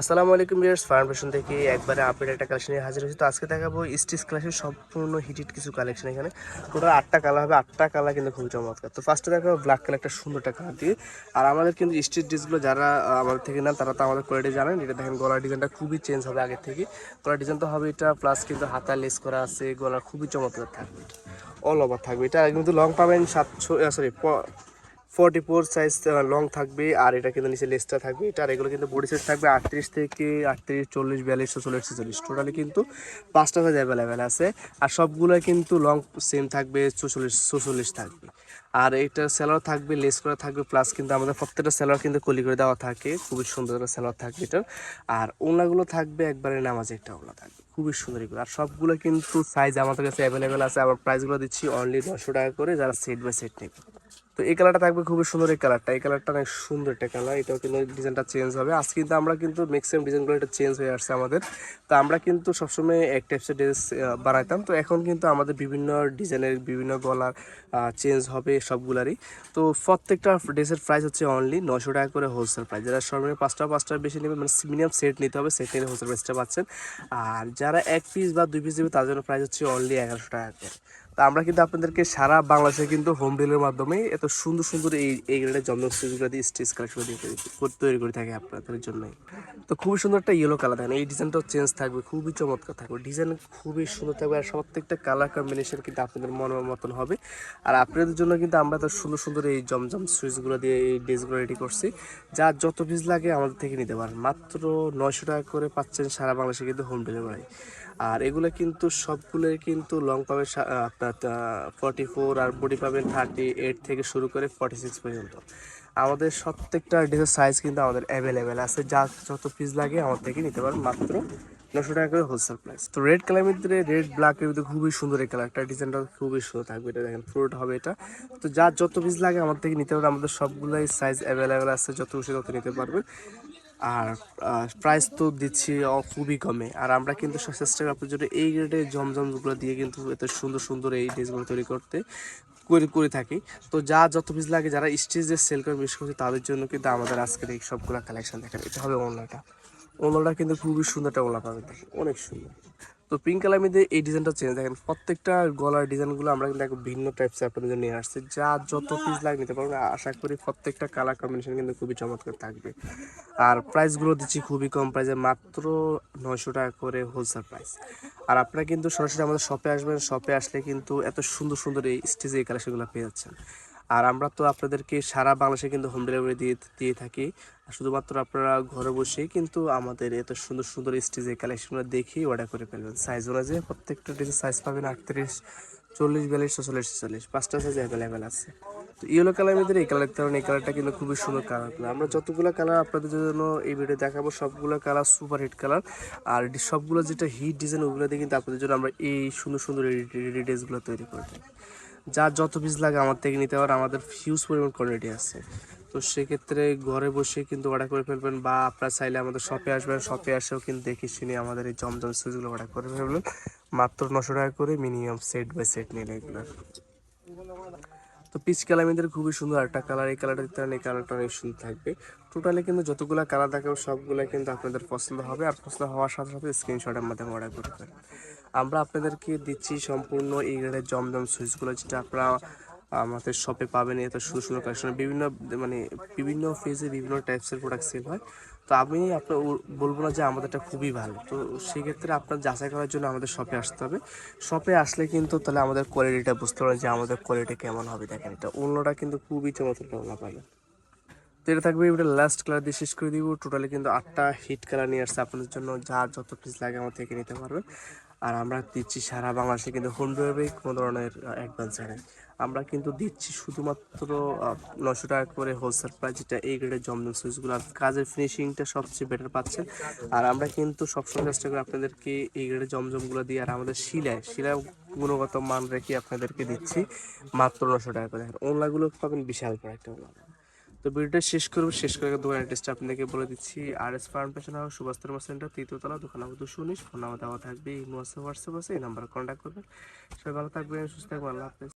আসসালামু আলাইকুম viewers farm fashion থেকে একবারে আপডেট একটা কালেকশন নিয়ে হাজির হয়েছি। তো আজকে দেখাবো স্টিচ ক্লাসের সম্পূর্ণ হিটেড কিছু কালেকশন এখানে। টোটাল আটটা কালার হবে, আটটা কালার কিন্তু খুবই চমৎকার। তো ফার্স্টে দেখাবো ব্ল্যাক কালার একটা সুন্দর একটা কালার দিয়ে। আর আমাদের কিন্তু স্টিচ ড্রেসগুলো যারা আমাদের থেকে নেন, তারা তো আমাদের কোয়ালিটি জানেন। এটা দেখেন, গলার ডিজাইনটা খুবই চেঞ্জ হবে আগের থেকে। গলার ডিজাইন তো হবে এটা প্লাস কিন্তু হাতা লেস করা আছে, গলার খুবই চমৎকার থাকবে। অল ওভার থাকবে। এটা কিন্তু লং পাবেন সাতশো sorry forty four size long থাকবে, আর এটা কিন্তু নিচে লেসটা থাকবে। এটা আর এগুলো কিন্তু বডি সাইজ থাকবে আটত্রিশ থেকে আটত্রিশ, চল্লিশ, বিয়াল্লিশ চল্লিশ ছেচল্লিশ। টোটালি কিন্তু পাঁচটা সাইজ অ্যাভেলেবেল আছে। আর সবগুলো কিন্তু লং সেম থাকবে চৌচল্লিশ চৌচল্লিশ থাকবে। আর এটা স্যালোয়ার থাকবে লেস করা থাকবে প্লাস কিন্তু আমাদের প্রত্যেকটা স্যালোয়ার কিন্তু কলি করে দেওয়া থাকে। খুবই সুন্দর একটা স্যালোয়ার থাকবে এটার আর ওনাগুলো থাকবে একবারে নামাজে একটা ওনা থাকবে। খুবই সুন্দর এগুলো। আর সবগুলো কিন্তু সাইজ আমাদের কাছে অ্যাভেলেবেল আছে। আবার প্রাইসগুলো দিচ্ছি অনলি নশো টাকা করে। যারা সেট বাই সেট নেবে। তো এই কালারটা থাকবে খুবই সুন্দর এই কালারটা এই কালারটা অনেক সুন্দর একটা কালার এটাও কিন্তু ডিজাইনটা চেঞ্জ হবে। আজ কিন্তু আমরা কিন্তু ম্যাক্সিমাম ডিজাইনগুলো এটা চেঞ্জ হয়ে আসছে আমাদের। তো আমরা কিন্তু সবসময় এক টাইপসের ড্রেস বানাইতাম। তো এখন কিন্তু আমাদের বিভিন্ন ডিজাইনের বিভিন্ন গলার চেঞ্জ হবে সবগুলারই। তো প্রত্যেকটা ড্রেসের প্রাইস হচ্ছে অনলি নশো টাকা করে হোলসেল প্রাইস যারা সর্বনিম্ন পাঁচটা পাঁচটা বেশি নেবে মানে মিনিমাম সেট নিতে হবে সেট নিলে হোলসেল প্রাইসটা পাচ্ছেন। আর যারা এক পিস বা দুই পিস নেবে তার জন্য প্রাইস হচ্ছে অনলি এগারোশো টাকা করে। তা আমরা কিন্তু আপনাদেরকে সারা বাংলাদেশে কিন্তু হোম ডেলিভারির মাধ্যমে এত সুন্দর সুন্দর এই এই গ্রেডের জমজম দিয়ে স্টিচ কালেকশন দিয়ে তৈরি, করে- থাকি আপনাদের জন্যই। তো খুবই সুন্দর একটা ইয়েলো কালার দেখেন, এই ডিজাইনটাও চেঞ্জ থাকবে, খুবই চমৎকার থাকবে। ডিজাইন খুবই সুন্দর থাকবে আর প্রত্যেকটা কালার কম্বিনেশন কিন্তু আপনাদের মনের মতন হবে। আর আপনাদের জন্য কিন্তু আমরা তো সুন্দর সুন্দর এই জমজম সুইচগুলো দিয়ে এই ড্রেসগুলো রেডি করছি, যা যত পিস লাগে আমাদের থেকে নিতে পারেন। মাত্র নয়শো টাকা করে পাচ্ছেন সারা বাংলাদেশে কিন্তু হোম ডেলিভারি আর এগুলো কিন্তু সবগুলোই কিন্তু লং পাবেন সা- আপনার ফর্টি ফোর আর বডি পাবেন থার্টি এইট থেকে শুরু করে ফর্টি সিক্স পর্যন্ত। আমাদের প্রত্যেকটা ড্রেসের সাইজ কিন্তু আমাদের অ্যাভেলেবেল আছে। যা যত পিস লাগে আমার থেকে নিতে পারেন মাত্র নশো টাকা করে হোলসেল প্রাইস তো রেড কালার ভিতরে রেড ব্ল্যাকের ভিতরে খুবই সুন্দর এই কালারটা ডিজাইনটা খুবই সুন্দর থাকবে এটা দেখেন ফ্রুট হবে এটা। তো যা যত পিস লাগে আমার থেকে নিতে পারবেন। আমাদের সবগুলোই সাইজ অ্যাভেলেবেল আছে, যত খুশি তত নিতে পারবেন। আর প্রাইস তো দিচ্ছি খুবই কমে। আর আমরা কিন্তু চেষ্টা জন্য এই গ্রেডের জমজমগুলো দিয়ে কিন্তু এত সুন্দর সুন্দর এই ড্রেসগুলো তৈরি করতে করে করে থাকি। তো যা যত পিস লাগে, যারা স্টেজে সেল করে বেশি করছে তাদের জন্য কিন্তু আমাদের আজকের এই সবগুলো কালেকশন দেখেন, এটা হবে ওনাটা ওনাটা কিন্তু খুবই সুন্দর একটা ওলা পাবেন অনেক সুন্দর। তো পিঙ্ক কালার মধ্যে এই ডিজাইনটা চেঞ্জ দেখেন, প্রত্যেকটা গলার ডিজাইনগুলো আমরা কিন্তু এক ভিন্ন টাইপসে আপনাদের জন্য নিয়ে আসছি। যা যত পিস লাগে নিতে পারবেন। আশা করি প্রত্যেকটা কালার কম্বিনেশন কিন্তু খুবই চমৎকার থাকবে। আর প্রাইসগুলো দিচ্ছি খুবই কম প্রাইসে মাত্র নয়শো টাকা করে হোলসেল প্রাইস আর আপনারা কিন্তু সরাসরি আমাদের শপে আসবেন। শপে আসলে কিন্তু এত সুন্দর সুন্দর এই স্টেজে এই কালেকশনগুলো পেয়ে যাচ্ছেন। আর আমরা তো আপনাদেরকে সারা বাংলাদেশে কিন্তু হোম ডেলিভারি দিয়ে দিয়ে থাকি। শুধুমাত্র আপনারা ঘরে বসেই কিন্তু আমাদের এত সুন্দর সুন্দর স্টেজে কালেকশনগুলো দেখেই অর্ডার করে ফেলবেন। সাইজ অনুযায়ী প্রত্যেকটা ড্রেসের সাইজ পাবেন আটত্রিশ, চল্লিশ, বিয়াল্লিশ, ছচল্লিশ, ছেচল্লিশ। পাঁচটা সাইজ অ্যাভেলেবেল আছে। তো ইয়েলো কালারের মধ্যে এই কালার কারণ এই কালারটা কিন্তু খুবই সুন্দর কালার আমরা যতগুলো কালার আপনাদের জন্য এই ভিডিও দেখাবো, সবগুলো কালার সুপার হিট কালার আর সবগুলো যেটা হিট ডিজাইন ওগুলো দিয়ে কিন্তু আপনাদের জন্য আমরা এই সুন্দর সুন্দর রেডি ড্রেসগুলো তৈরি করে থাকি। যার যত পিস লাগে আমার থেকে নিতে পারে, আমাদের হিউজ পরিমাণ কোয়ান্টিটি আছে। তো সেক্ষেত্রে ঘরে বসে কিন্তু অর্ডার করে ফেলবেন বা আপনারা চাইলে আমাদের শপে আসবেন শপে আসেও কিন্তু দেখে শুনে আমাদের এই জমজম সুইচগুলো অর্ডার করে ফেলবেন। মাত্র নশো টাকা করে মিনিমাম সেট বাই সেট নিলে এগুলো। তো পিচ কালামিদের খুবই সুন্দর একটা কালার এই কালারটা দিতে এই কালারটা অনেক সুন্দর থাকবে। টোটালি কিন্তু যতগুলো কালার দেখাবো সবগুলো কিন্তু আপনাদের পছন্দ হবে। আর পছন্দ হওয়ার সাথে সাথে স্ক্রিনশটের মাধ্যমে অর্ডার করে ফেলবেন। আমরা আপনাদেরকে দিচ্ছি সম্পূর্ণ এই গ্রেডের জমজম সুইচগুলো, যেটা আপনারা আমাদের শপে পাবেন। এত সুন্দর সুন্দর কালেকশন বিভিন্ন মানে বিভিন্ন ফেজে বিভিন্ন টাইপসের প্রোডাক্ট সেল হয়। তো আমি আপনার বলব না যে আমাদেরটা খুবই ভালো। তো সেক্ষেত্রে আপনার যাচাই করার জন্য আমাদের শপে আসতে হবে। শপে আসলে কিন্তু তাহলে আমাদের কোয়ালিটিটা বুঝতে পারবেন যে আমাদের কোয়ালিটি কেমন হবে। দেখেন এটা, অন্যটা কিন্তু খুবই চমৎকার পাবেন। এটা থাকবে এটা লাস্ট কালার দিয়ে শেষ করে দিব। টোটালি কিন্তু আটটা হিট কালার নিয়ে আসছে। আপনাদের জন্য যা যত পিস লাগে আমার থেকে নিতে পারবেন। আর আমরা দিচ্ছি সারা বাংলাদেশে কিন্তু হোম ডেলিভারি কোনো ধরনের অ্যাডভান্স নেই আমরা কিন্তু দিচ্ছি শুধুমাত্র নশো টাকা করে হোলসেল প্রাইস যেটা এই গ্রেডের জমজম সুইচগুলো আর কাজের ফিনিশিংটা সবচেয়ে বেটার পাচ্ছেন আর আমরা কিন্তু সবসময় চেষ্টা করি আপনাদেরকে এই গ্রেডের জমজমগুলো দিয়ে, আর আমাদের শিলায় শিলায় গুণগত মান রেখে আপনাদেরকে দিচ্ছি মাত্র নশো টাকা করে। দেখেন ওনলাগুলো পাবেন বিশাল বড় একটা তো ভিডিওটা শেষ করব। শেষ করে দোকান অ্যাড্রেসটা আপনাদেরকে বলে দিচ্ছি। R S farm fashion house Subhash Dharma centre তৃতীয়তলা দোকান নম্বর দুশো উনিশ ফোন নাম্বার দেওয়া থাকবে এই হোয়াটসঅ্যাপ আছে, এই নাম্বারে কন্ট্যাক্ট করবেন। সবাই ভালো থাকবেন, সুস্থ থাকবেন, আল্লাহ হাফেজ।